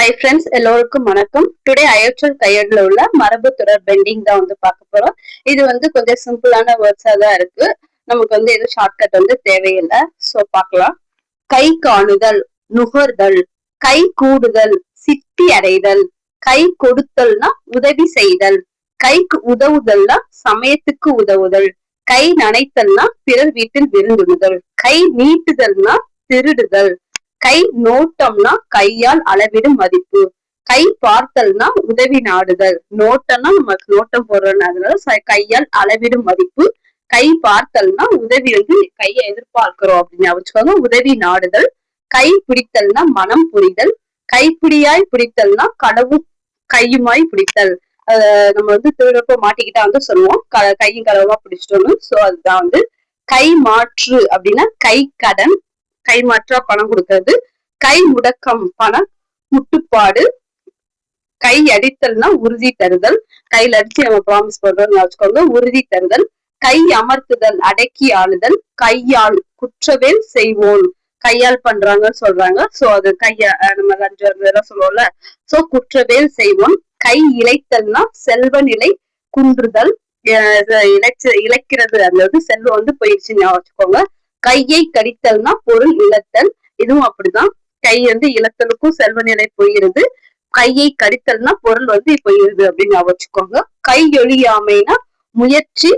Hi friends எல்லோருக்கும் வணக்கம். Today அயோச்சல் கையடில் உள்ள மரபு தொடர் பெண்டிங் தான் வந்து பார்க்க போறோம். இது வந்து கொஞ்சம் சிம்பிளான வேர்ட்ஸா தான் இருக்கு. நமக்கு வந்து எதுவும் ஷார்ட்கட் வந்து தேவையில்லை. சோ பார்க்கலாம். கை காணுதல் நுகர்தல் கை கூடுதல் சித்தி அடைதல் கை கொடுத்தல்னா உதவி செய்தல் கைக்கு உதவுதல்னா சமயத்துக்கு உதவுதல் கை நனைத்தல்னா பிறர் வீட்டில் விருந்துணுதல் கை நீட்டுதல்னா திருடுதல் கை நோட்டம்னா கையால் அளவிடும் மதிப்பு. கை பார்த்தல்னா உதவி நாடுதல் நோட்டம்னா நமக்கு நோட்டம் போடுறதுனால கையால் அளவிடும் மதிப்பு. கை பார்த்தல்னா உதவி வந்து கையை எதிர்பார்க்கிறோம் அப்படின்னு வச்சுக்கோங்க உதவி நாடுதல் கை பிடித்தல்னா மனம் புரிதல். கைப்பிடியாய் பிடித்தல்னா கடவும் கையுமாய் பிடித்தல். நம்ம வந்து திருடப்ப மாட்டிக்கிட்டா வந்து சொல்லுவோம். க- கையும் கடவுமா பிடிச்சிட்டோம்னு. சோ அதுதான் வந்து கை மாற்று அப்படின்னா கை கடன் கை மாற்றா பணம் கொடுக்கறது. கை முடக்கம் பணம் முட்டுப்பாடு. கை அடித்தல்னா உறுதி தருதல். கையில அடிச்சு நம்ம ப்ராமிஸ் பண்றோம்னு வச்சுக்கோங்க. உறுதி தருதல். கை அமர்த்துதல் அடக்கி ஆளுதல். கையால் குற்றவேல் செய்வோம் கையால் பண்றாங்கன்னு சொல்றாங்க. சோ அது கைய நம்ம அஞ்சு சொல்லுவோம்ல. சோ குற்றவேல் செய்வோம் கை இழைத்தல்னா செல்வ நிலை குன்றுதல். அஹ் இழைச்சு இழைக்கிறது. அந்த செல்வம் வந்து போயிடுச்சுன்னு ஞாபகம் வச்சுக்கோங்க. கையை கடித்தல்னா பொருள் இழத்தல். இதுவும் அப்படிதான். கை வந்து இழத்தலுக்கும் செல்வ நிலை போயிருது கையை கடித்தல்னா பொருள் வந்து போயிருது அப்படின்னு வச்சுக்கோங்க. கை ஒழியாமைனா முயற்சி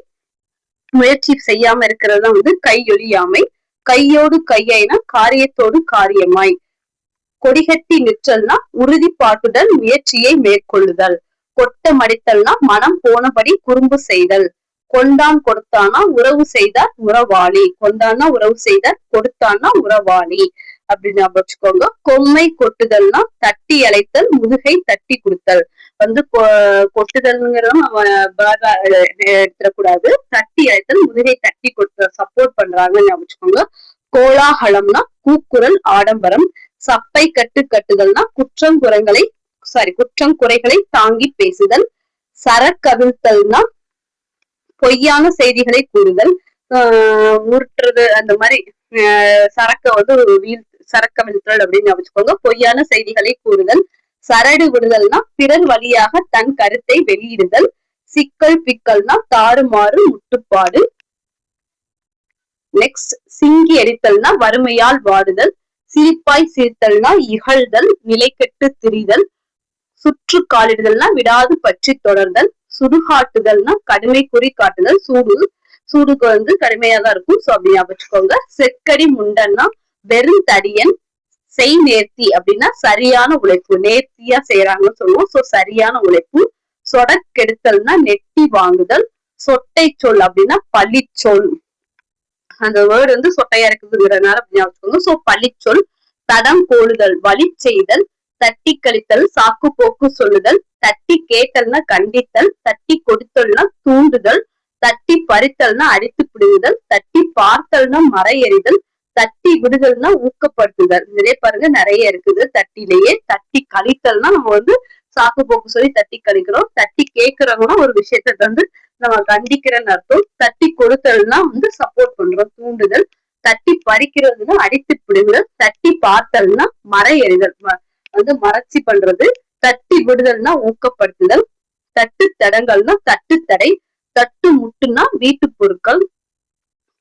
முயற்சி செய்யாம இருக்கிறது தான் வந்து கை ஒழியாமை. கையோடு கையைனா காரியத்தோடு காரியமாய். கொடிகட்டி நிற்றல்னா உறுதிப்பாட்டுடன் முயற்சியை மேற்கொள்ளுதல். கொட்ட மடித்தல்னா மனம் போனபடி குறும்பு செய்தல். கொண்டான் கொடுத்தானா உறவு செய்தார் உறவாளி கொண்டானா உறவு செய்தார் கொடுத்தான்னா உறவாளி அப்படின்னு வச்சுக்கோங்க. கொம்மை கொட்டுதல்னா தட்டி அழைத்தல் முதுகை தட்டி கொடுத்தல். வந்து கொட்டுதல்ங்கிறத நம்ம எடுத்துடக்கூடாது. தட்டி அழைத்தல் முதுகை தட்டி கொடுத்தல் சப்போர்ட் பண்றாங்கன்னு வச்சுக்கோங்க. கோலாகலம்னா கூக்குரல் ஆடம்பரம். சப்பை கட்டு கட்டுதல்னா குற்றம் குறைகளை சாரி குற்றம் குறைகளை தாங்கி பேசுதல். சரக்கவிழ்த்தல்னா பொய்யான செய்திகளை கூறுதல் ஆஹ் உருட்டுறது அந்த மாதிரி சரக்க வந்து ஒரு வீழ் சரக்கவிழ்த்தல் அப்படின்னு வச்சுக்கோங்க பொய்யான செய்திகளை கூறுதல் சரடு விடுதல்னா பிறர் வழியாக தன் கருத்தை வெளியிடுதல். சிக்கல் பிக்கல்னா தாறுமாறு முட்டுப்பாடு. நெக்ஸ்ட் சிங்கி அடித்தல்னா வறுமையால் வாடுதல். சிரிப்பாய் சிரித்தல்னா இகழ்தல். நிலைக்கெட்டு திரிதல். சுற்று காலிடுதல்னா விடாது பற்றி தொடர்தல். சுடுகாட்டுதல்னா கடுமை குறி காட்டுதல் சூடு சூடுக்கு வந்து கடுமையா தான் இருக்கும். சோ அப்படி ஞாபகம் வச்சுக்கோங்க. செக்கடி முண்டன்னா வெறும் தடியன் செய் நேர்த்தி அப்படின்னா சரியான உழைப்பு. நேர்த்தியா செய்யறாங்கன்னு சொல்லுவோம். சோ சரியான உழைப்பு. சொடக்கெடுத்தல்னா நெட்டி வாங்குதல். சொட்டை சொல் அப்படின்னா பள்ளிச்சொல் அந்த வேர்டு வந்து சொட்டையா இருக்குதுங்கிறதுனால அப்படின்னு ஞாபகம் வச்சுக்கோங்க. சோ பள்ளிச்சொல் தடம் கோழுதல் வழி செய்தல் தட்டி கழித்தல் சாக்கு போக்கு சொல்லுதல் தட்டி கேட்டல்னா கண்டித்தல் தட்டி கொடுத்தல்னா தூண்டுதல் தட்டி பறித்தல்னா அடித்து பிடுங்குதல் தட்டி பார்த்தல்னா மறையறிதல் தட்டி விடுதல்னா ஊக்கப்படுத்துதல். நிறைய பாருங்க நிறைய இருக்குது. தட்டிலேயே தட்டி கழித்தல்னா நம்ம வந்து சாக்கு போக்கு சொல்லி தட்டி கழிக்கிறோம். தட்டி கேட்கிறவங்கன்னா ஒரு விஷயத்த வந்து நம்ம கண்டிக்கிறேன்னு அர்த்தம். தட்டி கொடுத்தல்னா வந்து சப்போர்ட் பண்றோம். தூண்டுதல். தட்டி பறிக்கிறதுனா அடித்து பிடுங்குதல் தட்டி பார்த்தல்னா மறையறிதல். எறிதல் வந்து மறைச்சி பண்றது. தட்டி விடுதல்னா ஊக்கப்படுத்துதல் தட்டு தடங்கள்னா தட்டு தடை தட்டு முட்டுனா வீட்டு பொருட்கள்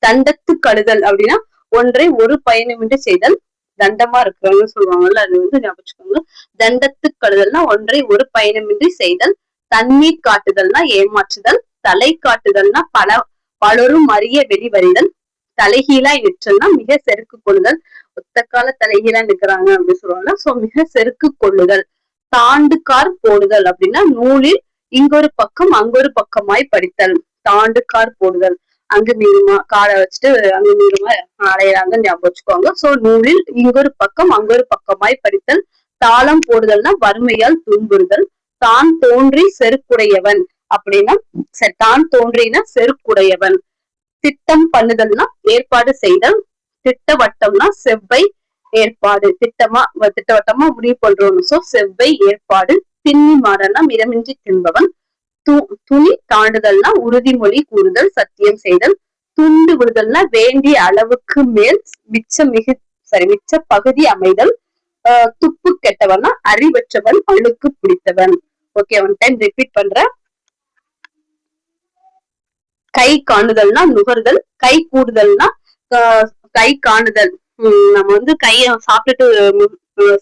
தண்டத்து கழுதல் அப்படின்னா ஒன்றை ஒரு பயணமின்றி செய்தல் தண்டமா இருக்கிறவங்க சொல்லுவாங்கல்ல அது வந்து ஞாபகம் தண்டத்து கழுதல்னா ஒன்றை ஒரு பயணமின்றி செய்தல் தண்ணீர் காட்டுதல்னா ஏமாற்றுதல் தலை காட்டுதல்னா பல பலரும் அறிய வெளிவரிதல் தலைகீழாய் நிற்றல்னா மிக செருக்கு கொள்ளுதல் ஒத்த கால தலைகீழா நிற்கிறாங்க அப்படின்னு சொல்லுவாங்க சோ மிக செருக்கு கொள்ளுதல். தாண்டுக்கார் போடுதல் அப்படின்னா நூலில் இங்கொரு பக்கம் அங்கொரு பக்கமாய் படித்தல். தாண்டுக்கார் போடுதல். அங்கு மீறுமா காலை வச்சுட்டு அங்கு மீறுமா அலையிறாங்க ஞாபகம் வச்சுக்கோங்க. சோ நூலில் இங்கொரு பக்கம் அங்கொரு பக்கமாய் படித்தல். தாளம் போடுதல்னா வறுமையால் துன்புறுதல். தான் தோன்றி செருக்குடையவன் அப்படின்னா தான் தோன்றினா செருக்குடையவன். திட்டம் பண்ணுதல்னா ஏற்பாடு செய்தல். திட்டவட்டம்னா செவ்வை ஏற்பாடு திட்டமா திட்டவட்டமா முடிவு பண்றோம் சோ செவ்வை ஏற்பாடு திண்ணி மாறனா மிதமின்றி தின்பவன் து- துணி தாண்டுதல்னா உறுதிமொழி கூறுதல் சத்தியம் செய்தல் துண்டு விடுதல்னா வேண்டிய அளவுக்கு மேல் மிச்ச மிகு சரி மிச்ச பகுதி அமைதல் ஆஹ் துப்பு கெட்டவன்னா அறிவற்றவன் அழுக்கு பிடித்தவன். ஓகே ஒன் டைம் ரிப்பீட் பண்றேன் கை காணுதல்னா நுகர்தல் கை கூடுதல்னா கை காணுதல். நம்ம வந்து கையை சாப்பிட்டுட்டு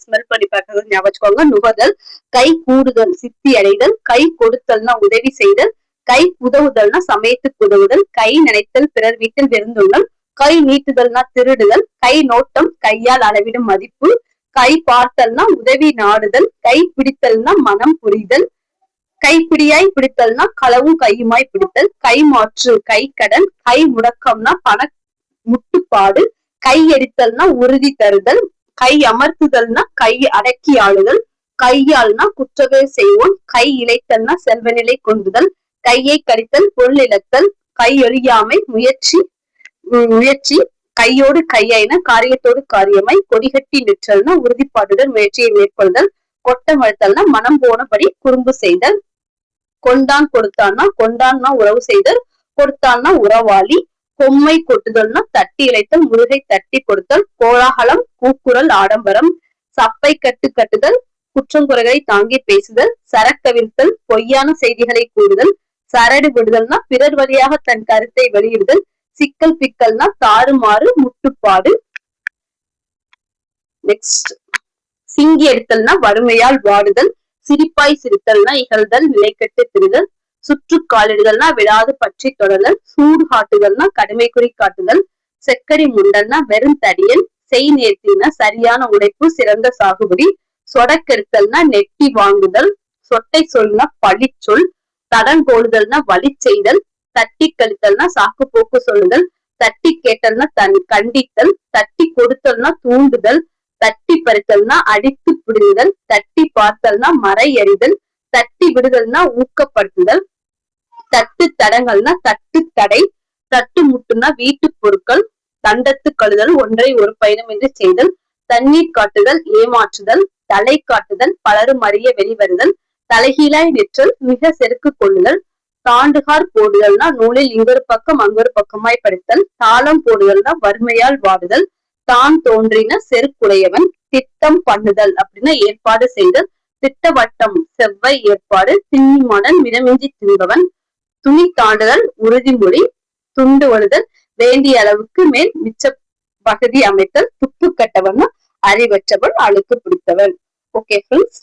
ஸ்மெல் பண்ணி பார்க்கறது ஞாபகம் நுகர்தல் கை கூடுதல் சித்தி அடைதல் கை கொடுத்தல்னா உதவி செய்தல் கை உதவுதல்னா சமயத்துக்கு உதவுதல் கை நினைத்தல் பிறர் வீட்டில் விருந்துள்ளல் கை நீட்டுதல்னா திருடுதல் கை நோட்டம் கையால் அளவிடும் மதிப்பு கை பார்த்தல்னா உதவி நாடுதல் கை பிடித்தல்னா மனம் புரிதல் கைப்பிடியாய் பிடித்தல்னா களவும் கையுமாய் பிடித்தல் கை மாற்று கை கடன் கை முடக்கம்னா பண முட்டுப்பாடு கை உறுதி தருதல் கை அமர்த்துதல்னா கை அடக்கி ஆளுதல் கையால்னா குற்றவே செய்வோம் கை இழைத்தல்னா செல்வநிலை கொண்டுதல் கையை கடித்தல் பொருள் இழத்தல் கை எழியாமை முயற்சி முயற்சி கையோடு கையாயின காரியத்தோடு காரியமாய் கொடிகட்டி நிற்றல்னா உறுதிப்பாட்டுடன் முயற்சியை மேற்கொள்தல் கொட்டம் அழுத்தல்னா மனம் போனபடி குறும்பு செய்தல் கொண்டான் கொடுத்தான்னா கொண்டான்னா உறவு செய்தல் கொடுத்தான்னா உறவாளி பொம்மை கொட்டுதல்னா தட்டி இழைத்தல் முருகை தட்டி கொடுத்தல் கோலாகலம் கூக்குரல் ஆடம்பரம் சப்பை கட்டு கட்டுதல் குற்றங்குறைகளை தாங்கி பேசுதல் சரக்கவிழ்த்தல் பொய்யான செய்திகளை கூறுதல் சரடு விடுதல்னா பிறர் வழியாக தன் கருத்தை வெளியிடுதல் சிக்கல் பிக்கல்னா தாறுமாறு முட்டுப்பாடு. நெக்ஸ்ட் சிங்கி எடுத்தல்னா வறுமையால் வாடுதல் சிரிப்பாய் சிரித்தல்னா இகழ்தல் நிலைக்கட்டு திரிதல் சுற்று விடாது பற்றி தொடர்தல் சூடு காட்டுதல்னா கடுமை குறி காட்டுதல் செக்கடி முண்டல்னா வெறும் தடியல் செய் நேர்த்தினா சரியான உழைப்பு சிறந்த சாகுபடி சொடக்கெடுத்தல்னா நெட்டி வாங்குதல் சொட்டை சொல்னா பழிச்சொல் தடங்கோளுதல்னா வழி செய்தல் தட்டி கழித்தல்னா சாக்கு போக்கு சொல்லுதல் தட்டி கேட்டல்னா தன் கண்டித்தல் தட்டி கொடுத்தல்னா தூண்டுதல் தட்டி பறித்தல்னா அடித்து பிடுங்குதல் தட்டி பார்த்தல்னா மறை எறிதல் தட்டி விடுதல்னா ஊக்கப்படுத்துதல் தட்டு தடங்கள்னா தட்டு தடை தட்டு முட்டுனா வீட்டு பொருட்கள் தண்டத்து கழுதல் ஒன்றை ஒரு பயணம் என்று செய்தல் தண்ணீர் காட்டுதல் ஏமாற்றுதல் தலை காட்டுதல் பலரும் அறிய வெளிவருதல் தலைகீழாய் நிற்றல் மிக செருக்கு கொள்ளுதல் தாண்டுகார் போடுதல்னா நூலில் இங்கொரு பக்கம் அங்கொரு பக்கமாய் படித்தல் தாளம் போடுதல்னா வறுமையால் வாடுதல் தான் தோன்றின செருக்குடையவன் திட்டம் பண்ணுதல் அப்படின்னா ஏற்பாடு செய்தல் திட்டவட்டம் செவ்வாய் ஏற்பாடு திண்ணிமாடன் மிதமிஞ்சி மிதமின்றி தின்பவன் துணி தாண்டுதல் உறுதிமொழி துண்டு வழுதல் வேண்டிய அளவுக்கு மேல் மிச்ச பகுதி அமைத்தல் துப்பு கட்டவனும் அறிவற்றவன் அழுக்கு பிடித்தவன். Okay friends